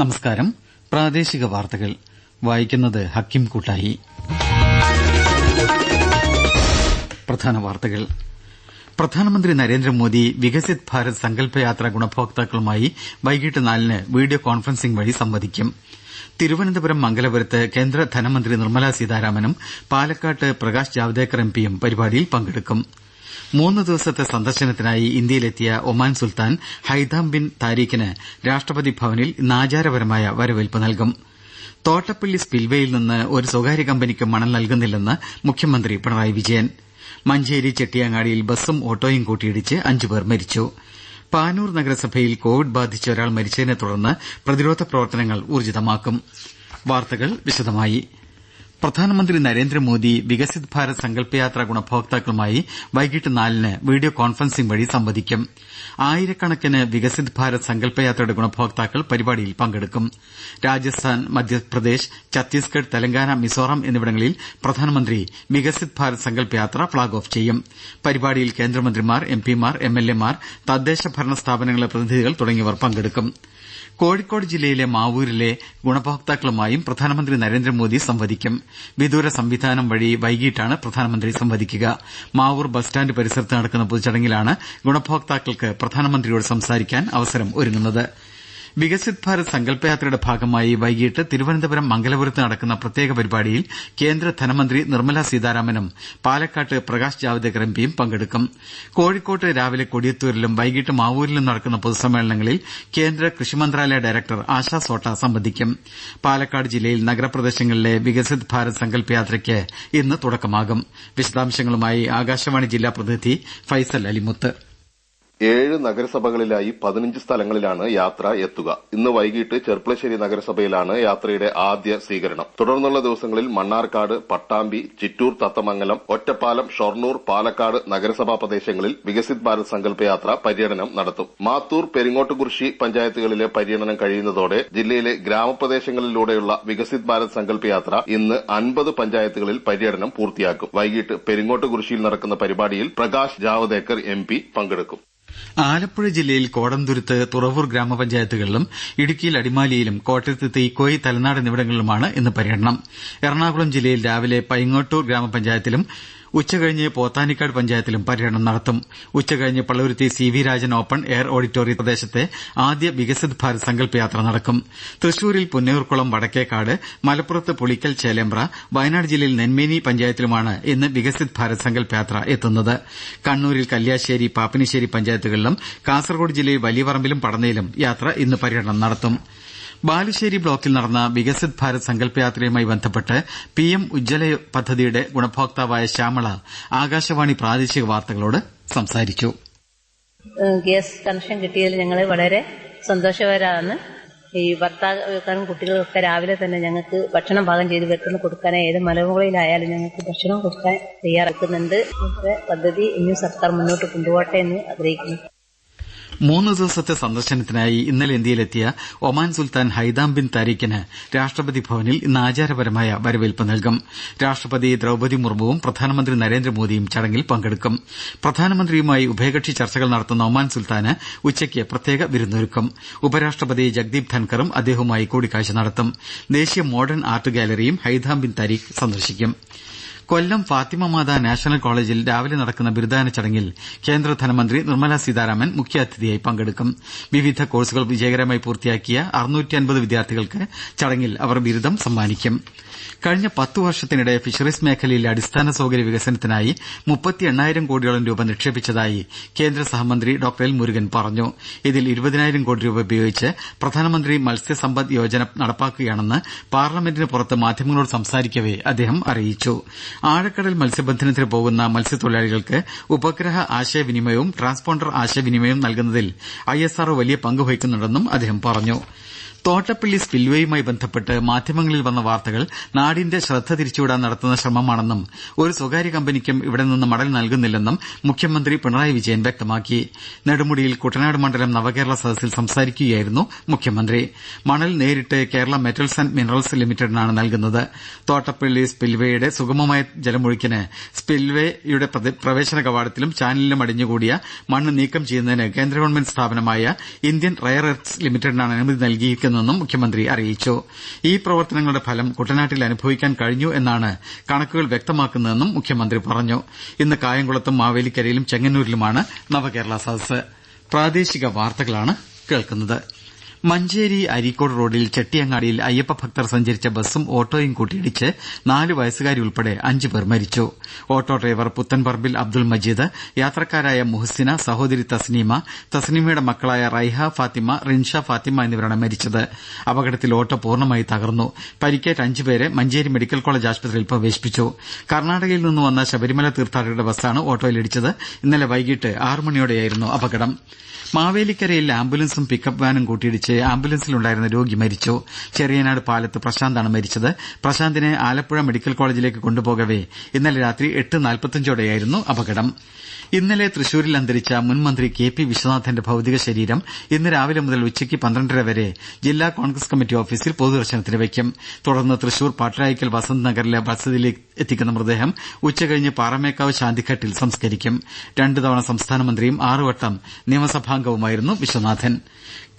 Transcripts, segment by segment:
നമസ്കാരം. പ്രാദേശിക വാർത്തകൾ. വായിക്കുന്നത് ഹക്കിം കൂട്ടായി. പ്രധാന വാർത്തകൾ. പ്രധാനമന്ത്രി നരേന്ദ്രമോദി വികസിത് ഭാരത് സങ്കല്പയാത്ര ഗുണഭോക്താക്കളുമായി വൈകിട്ട് നാലിന് വീഡിയോ കോൺഫറൻസിംഗ് വഴി സംവദിക്കും. തിരുവനന്തപുരം മംഗലപുരത്ത് കേന്ദ്ര ധനമന്ത്രി നിർമ്മലാ സീതാരാമനും പാലക്കാട്ട് പ്രകാശ് ജാവ്ദേക്കർ എംപിയും പരിപാടിയിൽ പങ്കെടുക്കും. മൂന്ന് ദിവസത്തെ സന്ദർശനത്തിനായി ഇന്ത്യയിലെത്തിയ ഒമാൻ സുൽത്താൻ ഹൈദാം ബിൻ താരീഖിന് രാഷ്ട്രപതി ഭവനിൽ ഇന്ന് ആചാരപരമായ വരവേൽപ്പ് നൽകും. തോട്ടപ്പള്ളി സ്പിൽവേയിൽ നിന്ന് ഒരു സ്വകാര്യ കമ്പനിക്ക് മണൽ നൽകുന്നില്ലെന്ന് മുഖ്യമന്ത്രി പിണറായി വിജയൻ. മഞ്ചേരി ചെട്ടിയാങ്ങാടിയിൽ ബസ്സും ഓട്ടോയും കൂട്ടിയിടിച്ച് അഞ്ചുപേർ മരിച്ചു. പാനൂർ നഗരസഭയിൽ കോവിഡ് ബാധിച്ച ഒരാൾ മരിച്ചതിനെ തുടർന്ന് പ്രതിരോധ പ്രവർത്തനങ്ങൾ ഊർജിതമാക്കും വാർത്തകൾ വിശദമായി. പ്രധാനമന്ത്രി നരേന്ദ്രമോദി വികസിത് ഭാരത് സങ്കല്പയാത്ര ഗുണഭോക്താക്കളുമായി വൈകിട്ട് നാലിന് വീഡിയോ കോൺഫറൻസിംഗ് വഴി സംവദിക്കും. ആയിരക്കണക്കിന് വികസിത് ഭാരത് സങ്കല്പയാത്രയുടെ ഗുണഭോക്താക്കൾ പരിപാടിയിൽ പങ്കെടുക്കും. രാജസ്ഥാൻ മധ്യപ്രദേശ് ഛത്തീസ്ഗഡ് തെലങ്കാന മിസോറാം എന്നിവിടങ്ങളിൽ പ്രധാനമന്ത്രി വികസിത് ഭാരത് സങ്കല്പയാത്ര ഫ്ളാഗ് ഓഫ് ചെയ്യും. പരിപാടിയിൽ കേന്ദ്രമന്ത്രിമാർ എംപിമാർ എംഎൽഎമാർ തദ്ദേശ ഭരണ സ്ഥാപനങ്ങളിലെ പ്രതിനിധികൾ തുടങ്ങിയവർ പങ്കെടുക്കും. കോഴിക്കോട് ജില്ലയിലെ മാവൂരിലെ ഗുണഭോക്താക്കളുമായും പ്രധാനമന്ത്രി നരേന്ദ്രമോദി സംവദിക്കും. വിദൂര സംവിധാനം വഴി വൈകീട്ടാണ് പ്രധാനമന്ത്രി സംവദിക്കുക. മാവൂർ ബസ് സ്റ്റാന്റ് പരിസരത്ത് നടക്കുന്ന പൊതുചടങ്ങിലാണ് ഗുണഭോക്താക്കൾക്ക് പ്രധാനമന്ത്രിയോട് സംസാരിക്കാൻ അവസരമൊരുങ്ങുന്നത് വികസിത് ഭാരത് സങ്കല്പയാത്രയുടെ ഭാഗമായി വൈകിട്ട് തിരുവനന്തപുരം മംഗലപുരത്ത് നടക്കുന്ന പ്രത്യേക പരിപാടിയിൽ കേന്ദ്ര ധനമന്ത്രി നിർമ്മലാ സീതാരാമനും പാലക്കാട്ട് പ്രകാശ് ജാവ്ദേക്കർ എംപിയും പങ്കെടുക്കും. കോഴിക്കോട്ട് രാവിലെ കൊടിയത്തൂരിലും വൈകിട്ട് മാവൂരിലും നടക്കുന്ന പൊതുസമ്മേളനങ്ങളിൽ കേന്ദ്ര കൃഷി മന്ത്രാലയ ഡയറക്ടർ ആശാ സോട്ട സംബന്ധിക്കും. പാലക്കാട് ജില്ലയിൽ നഗരപ്രദേശങ്ങളിലെ വികസിത് ഭാരത് സങ്കല്പയാത്രയ്ക്ക് ഇന്ന് തുടക്കമാകും. വിശദാംശങ്ങളുമായി ആകാശവാണി ജില്ലാ പ്രതിനിധി ഫൈസൽ അലിമുത്ത്. ഏഴ് നഗരസഭകളിലായി പതിനഞ്ച് സ്ഥലങ്ങളിലാണ് യാത്ര എത്തുക. ഇന്ന് വൈകിട്ട് ചെർപ്പളശ്ശേരി നഗരസഭയിലാണ് യാത്രയുടെ ആദ്യ സ്വീകരണം. തുടർന്നുള്ള ദിവസങ്ങളിൽ മണ്ണാർക്കാട് പട്ടാമ്പി ചിറ്റൂർ തത്തമംഗലം ഒറ്റപ്പാലം ഷൊർണൂർ പാലക്കാട് നഗരസഭാ പ്രദേശങ്ങളിൽ വികസിത് ഭാരത് സങ്കല്പ യാത്ര പര്യടനം നടത്തും. മാത്തൂർ പെരിങ്ങോട്ടുകുറിശി പഞ്ചായത്തുകളിലെ പര്യടനം കഴിയുന്നതോടെ ജില്ലയിലെ ഗ്രാമപ്രദേശങ്ങളിലൂടെയുള്ള വികസിത് ഭാരത് സങ്കല്പ യാത്ര ഇന്ന് അൻപത് പഞ്ചായത്തുകളിൽ പര്യടനം പൂർത്തിയാക്കും. വൈകിട്ട് പെരിങ്ങോട്ടുകുറിശിയിൽ നടക്കുന്ന പരിപാടിയിൽ പ്രകാശ് ജാവ്ദേക്കർ എം പി ആലപ്പുഴ ജില്ലയിൽ കോടംതുരുത്ത് തുറവൂർ ഗ്രാമപഞ്ചായത്തുകളിലും ഇടുക്കിയിൽ അടിമാലിയിലും കോട്ടയത്ത് തീക്കോയി തലനാട് എന്നിവിടങ്ങളിലുമാണ് ഇന്ന് പര്യടനം. എറണാകുളം ജില്ലയിൽ രാവിലെ പൈങ്ങോട്ടൂർ ഗ്രാമപഞ്ചായത്തിലും ഉച്ചകഴിഞ്ഞ് പോത്താനിക്കാട് പഞ്ചായത്തിലും പര്യടനം നടത്തും. ഉച്ചകഴിഞ്ഞ് Palluruthy C V Rajan open air ഓഡിറ്റോറിയ പ്രദേശത്തെ ആദ്യ വികസിത് ഭാരത് സങ്കല്പയാത്ര നടക്കും. തൃശൂരിൽ പുന്നയൂർക്കുളം വടക്കേക്കാട് മലപ്പുറത്ത് പുളിക്കൽ ചേലേമ്പ്ര വയനാട് ജില്ലയിൽ നെന്മേനി പഞ്ചായത്തിലുമാണ് ഇന്ന് വികസിത് ഭാരത് സങ്കല്പയാത്ര എത്തുന്നത്. കണ്ണൂരിൽ കല്യാശ്ശേരി പാപ്പിനിശ്ശേരി പഞ്ചായത്തുകളിലും കാസർകോട് ജില്ലയിൽ വലിയപറമ്പിലും പടന്നയിലും യാത്ര ഇന്ന് പര്യടനം നടത്തും. ബാലുശ്ശേരി ബ്ലോക്കിൽ നടന്ന വികസിത് ഭാരത് സങ്കല്പയാത്രയുമായി ബന്ധപ്പെട്ട് പി എം ഉജ്ജ്വല പദ്ധതിയുടെ ഗുണഭോക്താവായ ശ്യാമള ആകാശവാണി പ്രാദേശിക വാർത്തകളോട് സംസാരിച്ചു. ഗ്യാസ് കണക്ഷൻ കിട്ടിയതിൽ ഞങ്ങൾ വളരെ സന്തോഷകരാണ്. ഈ ഭർത്താക്കാരും കുട്ടികളൊക്കെ രാവിലെ തന്നെ ഞങ്ങൾക്ക് ഭക്ഷണം പാകം ചെയ്ത് വെക്കുന്ന കൊടുക്കാനായി ഏത് മലമുകളിലായാലും ഞങ്ങൾക്ക് ഭക്ഷണം കൊടുക്കാൻ തയ്യാറാക്കുന്നുണ്ട്. പദ്ധതി ഇനിയും സർക്കാർ മുന്നോട്ട് കൊണ്ടുപോകട്ടെ എന്ന് ആഗ്രഹിക്കുന്നു. മൂന്ന് ദിവസത്തെ സന്ദർശനത്തിനായി ഇന്നലെ ഇന്ത്യയിലെത്തിയ ഒമാൻ സുൽത്താൻ ഹൈദാം ബിൻ താരിഖിന് രാഷ്ട്രപതി ഭവനിൽ ഇന്ന് ആചാരപരമായ വരവേൽപ്പ് നൽകും. രാഷ്ട്രപതി ദ്രൌപതി മുർമുവും പ്രധാനമന്ത്രി നരേന്ദ്രമോദിയും ചടങ്ങിൽ പങ്കെടുക്കും. പ്രധാനമന്ത്രിയുമായി ഉഭയകക്ഷി ചർച്ചകൾ നടത്തുന്ന ഒമാൻ സുൽത്താന് ഉച്ചയ്ക്ക് പ്രത്യേക വിരുന്നൊരുക്കും. ഉപരാഷ്ട്രപതി ജഗ്ദീപ് ധൻഖറും അദ്ദേഹവുമായി കൂടിക്കാഴ്ച നടത്തും. ദേശീയ മോഡേൺ ആർട്ട് ഗാലറിയും ഹൈദാം ബിൻ താരിഖ് സന്ദർശിക്കും. കൊല്ലം ഫാത്തിമ മാതാ നാഷണൽ കോളേജിൽ രാവിലെ നടക്കുന്ന ബിരുദദാന ചടങ്ങിൽ കേന്ദ്ര ധനമന്ത്രി നിർമ്മലാ സീതാരാമൻ മുഖ്യാതിഥിയായി പങ്കെടുക്കും. വിവിധ കോഴ്സുകൾ വിജയകരമായി പൂർത്തിയാക്കിയ വിദ്യാർത്ഥികൾക്ക് ചടങ്ങിൽ അവർ ബിരുദം സമ്മാനിക്കും. കഴിഞ്ഞ പത്തു വർഷത്തിനിടെ ഫിഷറീസ് മേഖലയിലെ അടിസ്ഥാന സൌകര്യ വികസനത്തിനായി മുപ്പത്തി എണ്ണായിരം കോടിയോളം രൂപ നിക്ഷേപിച്ചതായി കേന്ദ്ര സഹമന്ത്രി ഡോക്ടർ എൽ മുരുകൻ പറഞ്ഞു. ഇതിൽ ഇരുപതിനായിരം കോടി രൂപ ഉപയോഗിച്ച് പ്രധാനമന്ത്രി മത്സ്യസമ്പദ് യോജന നടപ്പാക്കുകയാണെന്ന് പാർലമെന്റിന് പുറത്ത് മാധ്യമങ്ങളോട് സംസാരിക്കവെ അദ്ദേഹം അറിയിച്ചു. ആഴക്കടൽ മത്സ്യബന്ധനത്തിന് പോകുന്ന മത്സ്യത്തൊഴിലാളികൾക്ക് ഉപഗ്രഹ ആശയവിനിമയവും ട്രാൻസ്പോണ്ടർ ആശയവിനിമയവും നൽകുന്നതിൽ ഐഎസ്ആർഒ വലിയ പങ്ക് വഹിക്കുന്നുണ്ടെന്നും അദ്ദേഹം പറഞ്ഞു. തോട്ടപ്പള്ളി സ്പിൽവേയുമായി ബന്ധപ്പെട്ട് മാധ്യമങ്ങളിൽ വന്ന വാർത്തകൾ നാടിന്റെ ശ്രദ്ധ തിരിച്ചുവിടാൻ നടത്തുന്ന ശ്രമമാണെന്നും ഒരു സ്വകാര്യ കമ്പനിക്കും ഇവിടെ നിന്ന് മടൽ നൽകുന്നില്ലെന്നും മുഖ്യമന്ത്രി പിണറായി വിജയൻ വ്യക്തമാക്കി. നെടുമുടിയിൽ കുട്ടനാട് മണ്ഡലം നവകേരള സദസ്സിൽ സംസാരിക്കുകയായിരുന്നു മുഖ്യമന്ത്രി. മണൽ നേരിട്ട് കേരള മെറ്റൽസ് ആന്റ് മിനറൽസ് ലിമിറ്റഡിനാണ് നൽകുന്നത്. തോട്ടപ്പള്ളി സ്പിൽവേയുടെ സുഗമമായ ജലമൊഴുക്കിന് സ്പിൽവേയുടെ പ്രവേശന കവാടത്തിലും ചാനലിലും അടിഞ്ഞുകൂടിയ മണ്ണ് നീക്കം ചെയ്യുന്നതിന് കേന്ദ്ര ഗവൺമെന്റ് സ്ഥാപനമായ ഇന്ത്യൻ റയർ എർത്ത്സ് ലിമിറ്റഡിനാണ് അനുമതി നൽകിയിരിക്കുന്നത്. പ്രവർത്തിക്കുന്നതെന്നും മുഖ്യമന്ത്രി അറിയിച്ചു. ഈ പ്രവർത്തനങ്ങളുടെ ഫലം കുട്ടനാട്ടിൽ അനുഭവിക്കാൻ കഴിഞ്ഞു എന്നാണ് കണക്കുകൾ വ്യക്തമാക്കുന്നതെന്നും മുഖ്യമന്ത്രി പറഞ്ഞു. ഇന്ന് കായംകുളത്തും മാവേലിക്കരയിലും ചെങ്ങന്നൂരിലുമാണ് നവകേരള സദസ്സ്. മഞ്ചേരി അരീക്കോട് റോഡിൽ ചെട്ടിയങ്ങാടിയിൽ അയ്യപ്പ ഭക്തർ സഞ്ചരിച്ച ബസ്സും ഓട്ടോയും കൂട്ടിയിടിച്ച് നാല് വയസ്സുകാരി ഉൾപ്പെടെ അഞ്ചു പേർ മരിച്ചു. ഓട്ടോ ഡ്രൈവർ പുത്തൻപറമ്പിൽ അബ്ദുൾ മജീദ് യാത്രക്കാരായ മുഹസിന സഹോദരി തസ്നീമ തസ്നീമയുടെ മക്കളായ റൈഹ ഫാത്തിമ റിൻഷ ഫാത്തിമ എന്നിവരാണ് മരിച്ചത്. അപകടത്തിൽ ഓട്ടോ പൂർണമായി തകർന്നു. പരിക്കേറ്റ അഞ്ചുപേരെ മഞ്ചേരി മെഡിക്കൽ കോളേജ് ആശുപത്രിയിൽ പ്രവേശിപ്പിച്ചു. കർണാടകയിൽ നിന്ന് വന്ന ശബരിമല തീർത്ഥാടകരുടെ ബസ്സാണ് ഓട്ടോയിലിടിച്ചത് ഇന്നലെ വൈകിട്ട് ആറുമണിയോടെയായിരുന്നു അപകടം. മാവേലിക്കരയിൽ ആംബുലൻസും പിക്കപ്പ് വാനും കൂട്ടിയിടിച്ച് ആംബുലൻസിലുണ്ടായിരുന്ന രോഗി മരിച്ചു. ചെറിയനാട് പാലത്ത് പ്രശാന്താണ് മരിച്ചത്. പ്രശാന്തിനെ ആലപ്പുഴ മെഡിക്കൽ കോളേജിലേക്ക് കൊണ്ടുപോകവേ. ഇന്നലെ രാത്രി എട്ട് നാൽപ്പത്തഞ്ചോടെയായിരുന്നു അപകടം. ഇന്നലെ തൃശൂരിൽ അന്തരിച്ച മുൻമന്ത്രി കെ പി വിശ്വനാഥന്റെ ഭൌതിക ശരീരം ഇന്ന് രാവിലെ മുതൽ ഉച്ചയ്ക്ക് പന്ത്രണ്ടര വരെ ജില്ലാ കോൺഗ്രസ് കമ്മിറ്റി ഓഫീസിൽ പൊതുദർശനത്തിന് വയ്ക്കും. തുടർന്ന് തൃശൂർ പാട്രായിക്കൽ വസന്ത് നഗറിലെ വസതിയിൽ എത്തിക്കുന്ന മൃതദേഹം ഉച്ചകഴിഞ്ഞ് പാറമേക്കാവ് ശാന്തിഘട്ടിൽ സംസ്കരിക്കും. രണ്ടു തവണ സംസ്ഥാന മന്ത്രിയും ആറുവട്ടം നിയമസഭാംഗവുമായിരുന്നു വിശ്വനാഥൻ.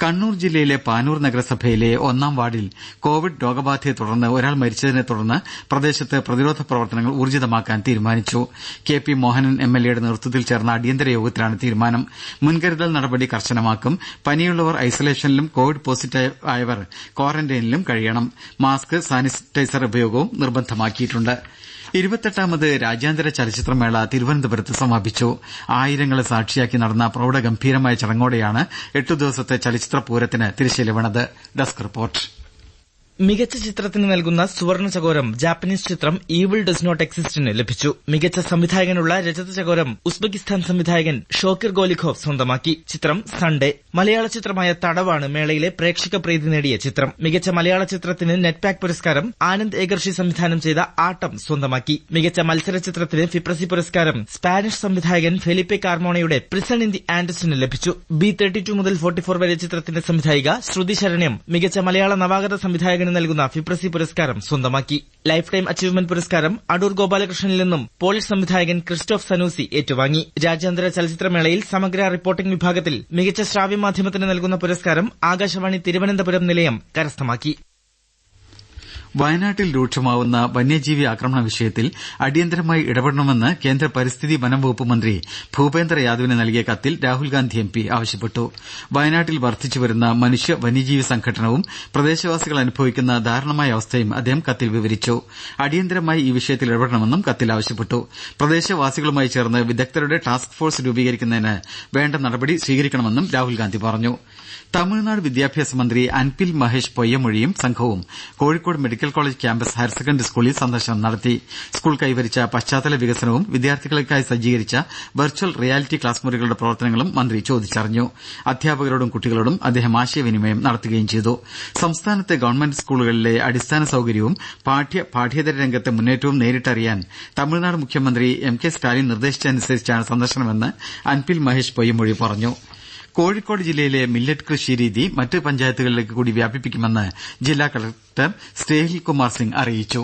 കണ്ണൂർ ജില്ലയിലെ പാനൂർ നഗരസഭയിലെ ഒന്നാം വാർഡിൽ കോവിഡ് രോഗബാധയെ തുടർന്ന് ഒരാൾ മരിച്ചതിനെ തുടർന്ന് പ്രദേശത്ത് പ്രതിരോധ പ്രവർത്തനങ്ങൾ ഊർജിതമാക്കാൻ തീരുമാനിച്ചു. K P Mohanan M L എയുടെ നേതൃത്വത്തിൽ ചേർന്ന അടിയന്തര യോഗത്തിലാണ് തീരുമാനം. മുൻകരുതൽ നടപടി കർശനമാക്കും. പനിയുള്ളവർ ഐസൊലേഷനിലും കോവിഡ് പോസിറ്റീവായവർ ക്വാറന്റൈനിലും കഴിയണം. മാസ്ക് സാനിറ്റൈസർ ഉപയോഗവും നിർബന്ധമാക്കിയിട്ടുണ്ട്. ഇരുപത്തെട്ടാമത് രാജ്യാന്തര ചലച്ചിത്രമേള തിരുവനന്തപുരത്ത് സമാപിച്ചു. ആയിരങ്ങളെ സാക്ഷിയാക്കി നടന്ന പ്രൌഢഗംഭീരമായ ചടങ്ങോടെയാണ് എട്ടു ദിവസത്തെ ചലച്ചിത്ര പൂരത്തിന് തിരശ്ശീല വീണത്. മികച്ച ചിത്രത്തിന് നൽകുന്ന സുവർണ ചകോരം ജാപ്പനീസ് ചിത്രം ഈവിൾ ഡസ് നോട്ട് എക്സിസ്റ്റിന് ലഭിച്ചു. മികച്ച സംവിധായകനുള്ള രജത ചകോരം ഉസ്ബെക്കിസ്ഥാൻ സംവിധായകൻ ഷോക്കിർ ഗോലിഖോവ് സ്വന്തമാക്കി. ചിത്രം സൺഡേ മലയാള ചിത്രമായ തടവാണ് മേളയിലെ പ്രേക്ഷക പ്രീതി നേടിയ ചിത്രം. മികച്ച മലയാള ചിത്രത്തിന് നെറ്റ്പാക് പുരസ്കാരം ആനന്ദ് ഏകർഷി സംവിധാനം ചെയ്ത ആട്ടം സ്വന്തമാക്കി. മികച്ച മത്സര ചിത്രത്തിന് ഫിപ്രസി പുരസ്കാരം സ്പാനിഷ് സംവിധായകൻ ഫെലിപ്പെ കാർമോണയുടെ പ്രിസൺ ഇൻ ദി ആൻഡസിന് ലഭിച്ചു. ബി തേർട്ടി ടു മുതൽ ഫോർട്ടി ഫോർ വരെ ചിത്രത്തിന്റെ സംവിധായിക ശ്രുതി ശരണ്യം. മികച്ച മലയാള നവാഗത സംവിധായകന് നൽകുന്ന ഫിപ്രസി പുരസ്കാരം സ്വന്തമാക്കി. ലൈഫ് ടൈം അച്ചീവ്മെന്റ് പുരസ്കാരം അടൂർ ഗോപാലകൃഷ്ണനിൽ നിന്നും പോളിഷ് സംവിധായകൻ ക്രിസ്റ്റോഫ് സനൂസി ഏറ്റുവാങ്ങി. രാജ്യാന്തര ചലച്ചിത്രമേളയിൽ സമഗ്ര റിപ്പോർട്ടിംഗ് വിഭാഗത്തിൽ മികച്ച ശ്രാവ്യ മാധ്യമത്തിന് നൽകുന്ന പുരസ്കാരം ആകാശവാണി തിരുവനന്തപുരം നിലയം കരസ്ഥമാക്കി. വയനാട്ടിൽ രൂക്ഷമാവുന്ന വന്യജീവി ആക്രമണ വിഷയത്തിൽ അടിയന്തരമായി ഇടപെടണമെന്ന് കേന്ദ്ര പരിസ്ഥിതി വനംവകുപ്പ് മന്ത്രി ഭൂപേന്ദ്ര യാദവിന് നൽകിയ കത്തിൽ രാഹുൽഗാന്ധി എം പി ആവശ്യപ്പെട്ടു. വയനാട്ടിൽ വർദ്ധിച്ചുവരുന്ന മനുഷ്യ വന്യജീവി സംഘടനവും പ്രദേശവാസികൾ അനുഭവിക്കുന്ന ദാരുണമായ അവസ്ഥയും അദ്ദേഹം കത്തിൽ വിവരിച്ചു. അടിയന്തരമായി ഈ വിഷയത്തിൽ ഇടപെടണമെന്നും കത്തിൽ ആവശ്യപ്പെട്ടു. പ്രദേശവാസികളുമായി ചേർന്ന് വിദഗ്ധരുടെ ടാസ്ക് ഫോഴ്സ് രൂപീകരിക്കുന്നതിന് വേണ്ട നടപടി സ്വീകരിക്കണമെന്നും രാഹുൽഗാന്ധി പറഞ്ഞു. തമിഴ്നാട് വിദ്യാഭ്യാസ മന്ത്രി അൻപിൽ മഹേഷ് പൊയ്യമൊഴിയും സംഘവും Kozhikode medical college campus higher secondary സ്കൂളിൽ സന്ദർശനം നടത്തി. സ്കൂൾ കൈവരിച്ച പശ്ചാത്തല വികസനവും വിദ്യാർത്ഥികൾക്കായി സജ്ജീകരിച്ച വെർച്വൽ റിയാലിറ്റി ക്ലാസ് മുറികളുടെ പ്രവർത്തനങ്ങളും മന്ത്രി ചോദിച്ചറിഞ്ഞു. അധ്യാപകരോടും കുട്ടികളോടും അദ്ദേഹം ആശയവിനിമയം നടത്തുകയും ചെയ്തു. സംസ്ഥാനത്തെ ഗവൺമെന്റ് സ്കൂളുകളിലെ അടിസ്ഥാന സൌകര്യവും പാഠ്യ പാഠ്യേതര രംഗത്തെ മുന്നേറ്റവും നേരിട്ടറിയാൻ തമിഴ്നാട് മുഖ്യമന്ത്രി എം കെ സ്റ്റാലിൻ നിർദ്ദേശിച്ചതനുസരിച്ചാണ് സന്ദർശനമെന്ന് അൻപിൽ മഹേഷ് പൊയ്യമൊഴി പറഞ്ഞു. കോഴിക്കോട് ജില്ലയിലെ മില്ലറ്റ് കൃഷി രീതി മറ്റ് പഞ്ചായത്തുകളിലേക്ക് കൂടി വ്യാപിപ്പിക്കുമെന്ന് ജില്ലാ കലക്ടർ സ്നേഹിൽ കുമാർ സിംഗ് അറിയിച്ചു.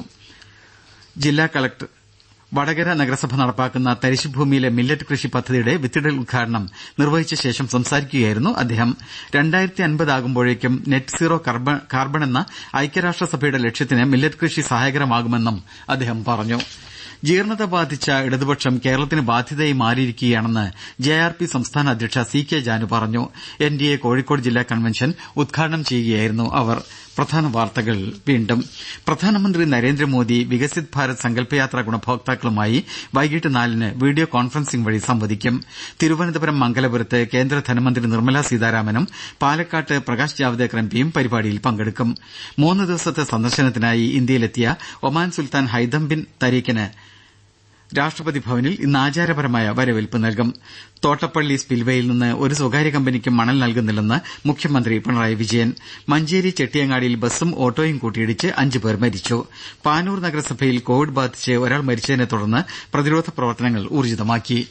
വടകര നഗരസഭ നടപ്പാക്കുന്ന തരിശുഭൂമിയിലെ മില്ലറ്റ് കൃഷി പദ്ധതിയുടെ വിത്തിടൽ ഉദ്ഘാടനം നിർവഹിച്ച ശേഷം സംസാരിക്കുകയായിരുന്നു അദ്ദേഹം. അൻപതാകുമ്പോഴേക്കും നെറ്റ് സീറോ കാർബൺ എന്ന ഐക്യരാഷ്ട്രസഭയുടെ ലക്ഷ്യത്തിന് മില്ലറ്റ് കൃഷി സഹായകരമാകുമെന്നും അദ്ദേഹം പറഞ്ഞു. ജീർണത ബാധിച്ച ഇടതുപക്ഷം കേരളത്തിന് ബാധ്യതയായി മാറിയിരിക്കുകയാണെന്ന് ജെ ആർ പി സംസ്ഥാന അധ്യക്ഷ സി കെ ജാനു പറഞ്ഞു. എൻ ഡി എ കോഴിക്കോട് ജില്ലാ കൺവെൻഷൻ ഉദ്ഘാടനം ചെയ്യുകയായിരുന്നു അവർ. പ്രധാനമന്ത്രി നരേന്ദ്രമോദി വികസിത് ഭാരത് സങ്കല്പയാത്ര ഗുണഭോക്താക്കളുമായി വൈകിട്ട് നാലിന് വീഡിയോ കോൺഫറൻസിംഗ് വഴി സംവദിക്കും. തിരുവനന്തപുരം മംഗലപുരത്ത് കേന്ദ്ര ധനമന്ത്രി നിർമ്മലാ സീതാരാമനും പാലക്കാട്ട് പ്രകാശ് ജാവ്ദേക്കർ എംപിയും പരിപാടിയിൽ പങ്കെടുക്കും. മൂന്ന് ദിവസത്തെ സന്ദർശനത്തിനായി ഇന്ത്യയിലെത്തിയ ഒമാൻ സുൽത്താൻ ഹൈദം ബിൻ തരീഖിന് രാഷ്ട്രപതി ഭവനിൽ ഇന്ന് ആചാരപരമായ വരവേൽപ്പ് നൽകും. തോട്ടപ്പള്ളി സ്പിൽവേയിൽ നിന്ന് ഒരു സ്വകാര്യ കമ്പനിക്കും മണൽ നൽകുന്നില്ലെന്ന് മുഖ്യമന്ത്രി പിണറായി വിജയൻ. മഞ്ചേരി ചെട്ടിയങ്ങാടിയിൽ ബസും ഓട്ടോയും കൂട്ടിയിടിച്ച് അഞ്ചു പേർ മരിച്ചു. പാനൂർ നഗരസഭയിൽ കോവിഡ് ബാധിച്ച് ഒരാൾ മരിച്ചതിനെ തുടർന്ന് പ്രതിരോധ പ്രവർത്തനങ്ങൾ ഊർജിതമാക്കി.